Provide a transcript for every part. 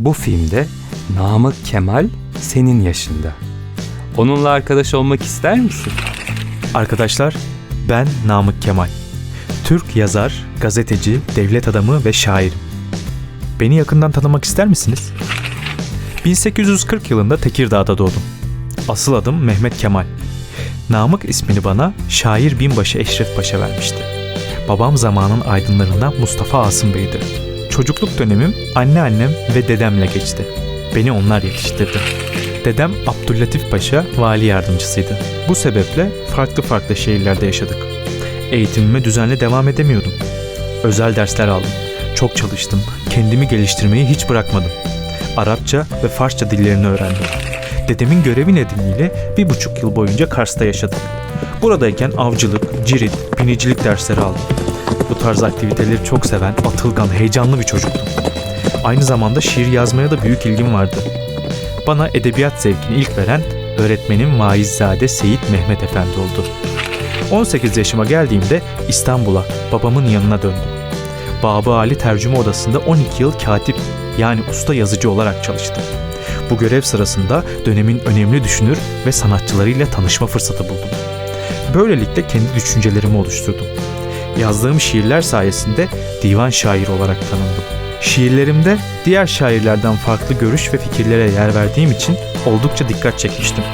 Bu filmde Namık Kemal senin yaşında. Onunla arkadaş olmak ister misin? Arkadaşlar, ben Namık Kemal. Türk yazar, gazeteci, devlet adamı ve şairim. Beni yakından tanımak ister misiniz? 1840 yılında Tekirdağ'da doğdum. Asıl adım Mehmet Kemal. Namık ismini bana şair binbaşı Eşref Paşa vermişti. Babam zamanın aydınlarından Mustafa Asım Bey'di. Çocukluk dönemim anneannem ve dedemle geçti. Beni onlar yetiştirdi. Dedem Abdüllatif Paşa vali yardımcısıydı. Bu sebeple farklı farklı şehirlerde yaşadık. Eğitimime düzenli devam edemiyordum. Özel dersler aldım. Çok çalıştım. Kendimi geliştirmeyi hiç bırakmadım. Arapça ve Farsça dillerini öğrendim. Dedemin görevi nedeniyle bir buçuk yıl boyunca Kars'ta yaşadım. Buradayken avcılık, cirit, binicilik dersleri aldım. Bu tarz aktiviteleri çok seven, atılgan, heyecanlı bir çocuktum. Aynı zamanda şiir yazmaya da büyük ilgim vardı. Bana edebiyat zevkini ilk veren öğretmenim Vaizzade Seyit Mehmet Efendi oldu. 18 yaşıma geldiğimde İstanbul'a, babamın yanına döndüm. Babı Ali Tercüme Odası'nda 12 yıl katip yani usta yazıcı olarak çalıştım. Bu görev sırasında dönemin önemli düşünür ve sanatçılarıyla tanışma fırsatı buldum. Böylelikle kendi düşüncelerimi oluşturdum. Yazdığım şiirler sayesinde divan şairi olarak tanındım. Şiirlerimde diğer şairlerden farklı görüş ve fikirlere yer verdiğim için oldukça dikkat çekmiştim.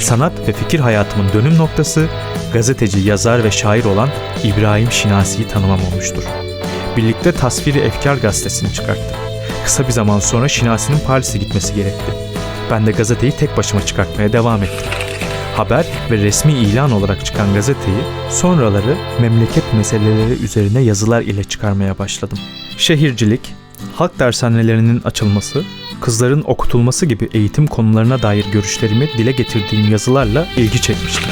Sanat ve fikir hayatımın dönüm noktası gazeteci, yazar ve şair olan İbrahim Şinasi'yi tanımam olmuştur. Birlikte Tasviri Efkar gazetesini çıkarttık. Kısa bir zaman sonra Şinasi'nin Paris'e gitmesi gerekti. Ben de gazeteyi tek başıma çıkartmaya devam ettim. Haber ve resmi ilan olarak çıkan gazeteyi sonraları memleket meseleleri üzerine yazılar ile çıkarmaya başladım. Şehircilik, halk dershanelerinin açılması, kızların okutulması gibi eğitim konularına dair görüşlerimi dile getirdiğim yazılarla ilgi çekmişti.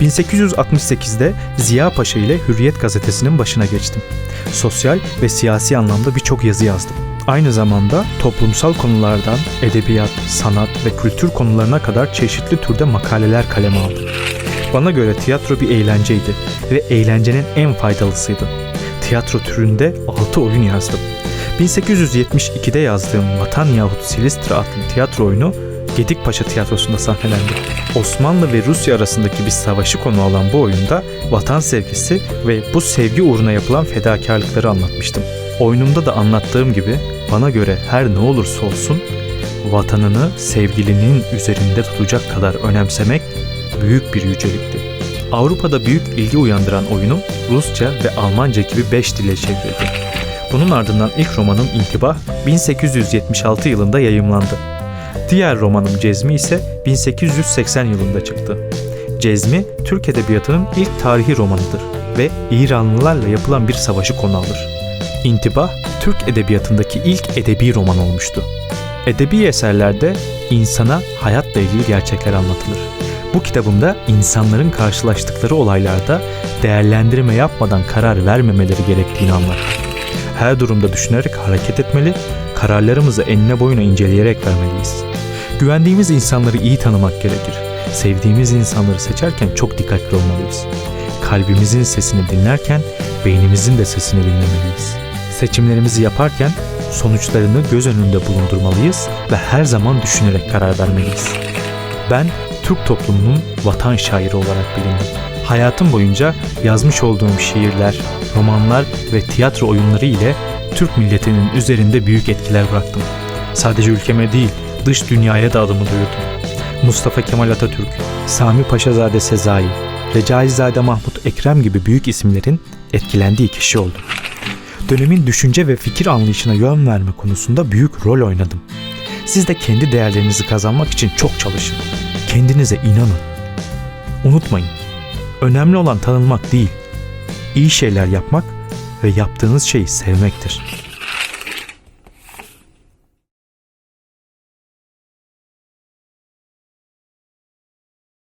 1868'de Ziya Paşa ile Hürriyet gazetesinin başına geçtim. Sosyal ve siyasi anlamda birçok yazı yazdım. Aynı zamanda toplumsal konulardan edebiyat, sanat ve kültür konularına kadar çeşitli türde makaleler kaleme aldım. Bana göre tiyatro bir eğlenceydi ve eğlencenin en faydalısıydı. Tiyatro türünde 6 oyun yazdım. 1872'de yazdığım Vatan yahut Silistra adlı tiyatro oyunu Gedikpaşa Tiyatrosu'nda sahnelendi. Osmanlı ve Rusya arasındaki bir savaşı konu alan bu oyunda vatan sevgisi ve bu sevgi uğruna yapılan fedakarlıkları anlatmıştım. Oyunumda da anlattığım gibi bana göre her ne olursa olsun vatanını sevgilinin üzerinde tutacak kadar önemsemek büyük bir yücelikti. Avrupa'da büyük ilgi uyandıran oyunum Rusça ve Almanca gibi 5 dile çevrildi. Bunun ardından ilk romanım İntibah 1876 yılında yayımlandı. Diğer romanım Cezmi ise 1880 yılında çıktı. Cezmi, Türk Edebiyatı'nın ilk tarihi romanıdır ve İranlılarla yapılan bir savaşı konu alır. İntibah, Türk Edebiyatı'ndaki ilk edebi roman olmuştu. Edebi eserlerde insana hayatla ilgili gerçekler anlatılır. Bu kitabımda insanların karşılaştıkları olaylarda değerlendirme yapmadan karar vermemeleri gerektiğini anlattım. Her durumda düşünerek hareket etmeli, kararlarımızı enine boyuna inceleyerek vermeliyiz. Güvendiğimiz insanları iyi tanımak gerekir. Sevdiğimiz insanları seçerken çok dikkatli olmalıyız. Kalbimizin sesini dinlerken beynimizin de sesini dinlemeliyiz. Seçimlerimizi yaparken sonuçlarını göz önünde bulundurmalıyız ve her zaman düşünerek karar vermeliyiz. Ben Türk toplumunun vatan şairi olarak bilindim. Hayatım boyunca yazmış olduğum şiirler, romanlar ve tiyatro oyunları ile Türk milletinin üzerinde büyük etkiler bıraktım. Sadece ülkeme değil, dış dünyaya da adımı duyurdum. Mustafa Kemal Atatürk, Sami Paşazade Sezai, Recaizade Mahmut Ekrem gibi büyük isimlerin etkilendiği kişi oldum. Dönemin düşünce ve fikir anlayışına yön verme konusunda büyük rol oynadım. Siz de kendi değerlerinizi kazanmak için çok çalışın. Kendinize inanın. Unutmayın. Önemli olan tanınmak değil, iyi şeyler yapmak ve yaptığınız şeyi sevmektir.